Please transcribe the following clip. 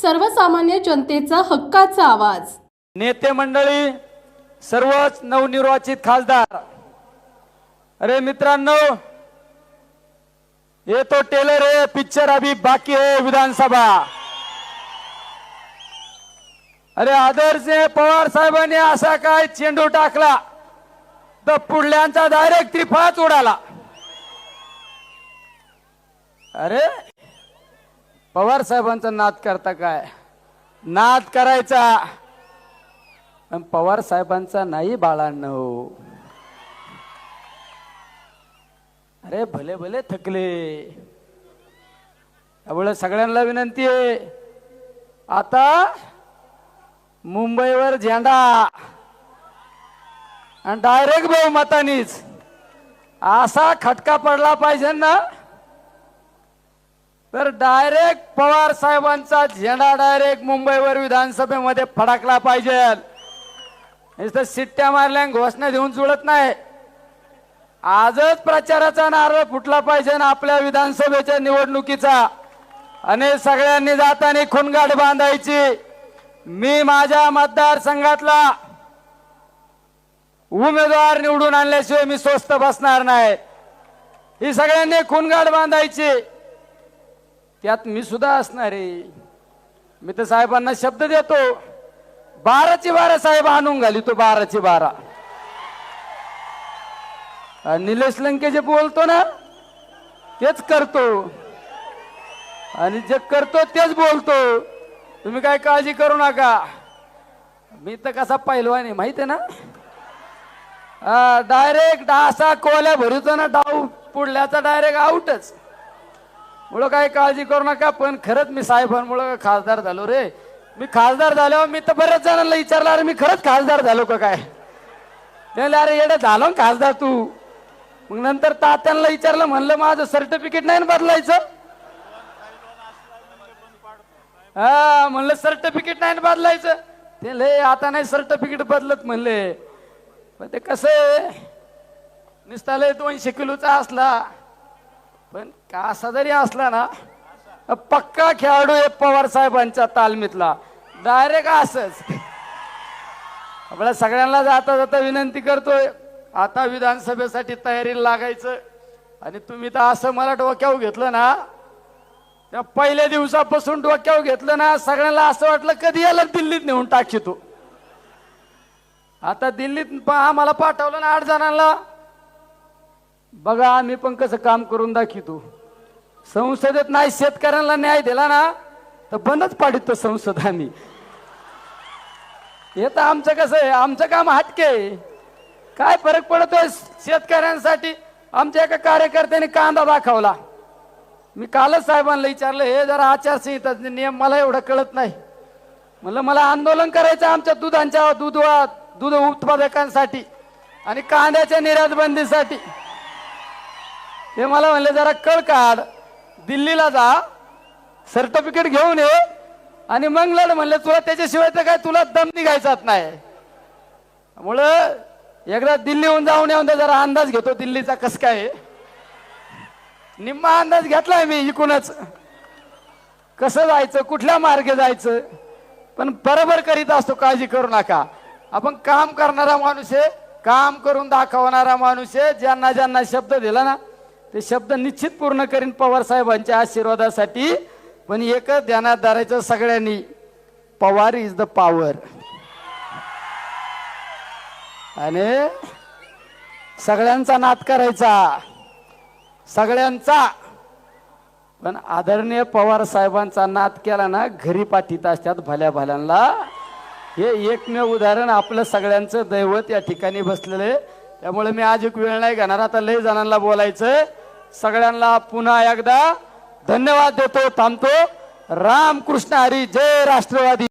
सर्वसामान्य जनतेचा हक्काचा आवाज. नेते मंडळी सर्वच नवनिर्वाचित खासदार. अरे मित्रांनो ये तो टेलर है पिक्चर अभी बाकी है विधानसभा. अरे आदर्श पवार साहेबांनी असा काय चेंडू टाकला तर पुढल्यांचा डायरेक्ट त्रिफळाच उडाला. अरे पवार साहेबांचा नाद करता काय? नाद करायचा. पण पवार साहेबांचा नाही बाळांनो. अरे भले भले थकले. त्यामुळे सगळ्यांना विनंती आहे. आता मुंबईवर झेंडा. आणि डायरेक्ट बहुमतानीच. असा खटका पडला पाहिजे ना तर डायरेक्ट पवार साहेबांचा झेंडा डायरेक्ट मुंबईवर विधानसभेमध्ये फडकला पाहिजे. नुसतं शिट्ट्या मारल्या घोषणा देऊन जुळत नाही. आजच प्रचाराचा नारळ फुटला पाहिजे ना आपल्या विधानसभेच्या निवडणुकीचा. आणि सगळ्यांनी जाताना खुणगाठ बांधायची. मी माझ्या मतदारसंघातला उमेदवार निवडून आणल्याशिवाय मी स्वस्त बसणार नाही. ही सगळ्यांनी खुणगाठ बांधायची. त्यात मी सुद्धा असणार आहे. मी तर साहेबांना शब्द देतो. बाराची बारा साहेब आणून घाली तो बाराची बारा. आणि निलेश लंके जे बोलतो ना तेच करतो. आणि जे करतो तेच बोलतो. तुम्ही काय काळजी करू नका. मी तर कसा पैलवान आहे माहिती आहे ना? डायरेक्ट असा कोल्या भरतो ना डाव पुढल्याचा डायरेक्ट आउटच मुळे काय काळजी करू नका पण खरंच मी साहेबांमुळं खासदार झालो रे. मी खासदार झाल्यावर मी तर बऱ्याच जणांना विचारलं अरे मी खरंच खासदार झालो का काय? त्याला अरे येडे झालो ना खासदार तू. मग नंतर तात्यांना विचारलं म्हणलं माझं सर्टिफिकेट नाही ना बदलायचं? हा म्हणलं सर्टिफिकेट नाही ना बदलायचं. ते लय आता नाही सर्टिफिकेट बदलत म्हणले. पण ते कसं आहे? नुसता लय दोनशे किलोचा असला. पण कासा जरी असला ना पक्का खेळाडू आहे पवार साहेबांच्या तालमीतला. डायरेक्ट असच. आपल्या सगळ्यांना जाता जाता विनंती करतोय आता विधानसभेसाठी तयारीला लागायचं. आणि तुम्ही तर असं मला डोक्यावर घेतलं ना त्या पहिल्या दिवसापासून डोक्यावर घेतलं ना सगळ्यांना असं वाटलं कधी याला दिल्लीत नेऊन टाकी तू आता दिल्लीत प- आम्हाला पाठवलं ना आठ जणांना. बघा आम्ही पण कसं काम करून दाखवतो संसदेत नाही शेतकऱ्यांना न्याय दिला ना तर बंदच पाडितो संसद आम्ही. हे तर आमचं कसं आहे आमचं काम हटके आहे. काय फरक पडतोय शेतकऱ्यांसाठी? आमच्या एका कार्यकर्त्याने कांदा दाखवला. मी कालच साहेबांना विचारलं हे जरा आचारसंहिता नियम मला एवढं कळत नाही. म्हणलं मला आंदोलन करायचं आमच्या दुधांच्या दूध दूध उत्पादकांसाठी आणि कांद्याच्या निर्यात बंदीसाठी ते मला म्हणले जरा कळ काढ. दिल्लीला जा. सर्टिफिकेट घेऊन ये. आणि मग लढ म्हणले तुला त्याच्याशिवाय तर काय तुला दम निघायचाच नाही. त्यामुळं एकदा दिल्लीहून जाऊन येऊन ते जरा अंदाज घेतो दिल्लीचा कस काय निम्मा अंदाज घेतलाय मी इकूनच. कसं जायचं कुठल्या मार्गे जायचं? पण बरोबर करीत असतो काळजी करू नका. आपण काम करणारा माणूस आहे काम करून दाखवणारा माणूस आहे. ज्यांना ज्यांना शब्द दिला ना ते शब्द निश्चित पूर्ण करीन पवार साहेबांच्या आशीर्वादासाठी. पण एकच ध्यानात धरायचं सगळ्यांनी पवार इज द पॉवर आणि सगळ्यांचा नाद करायचा. सगळ्यांचा. पण आदरणीय पवार साहेबांचा नाद केला ना घरी पाठीत असतात भल्या भल्यांना. हे एकमेव उदाहरण आपलं सगळ्यांचं दैवत या ठिकाणी बसलेलं आहे. त्यामुळे मी आज एक वेळ नाही घेणार. आता लय जणांना बोलायचं सगळ्यांना पुन्हा एकदा धन्यवाद देतो थांबतो. रामकृष्ण हरी जय राष्ट्रवादी.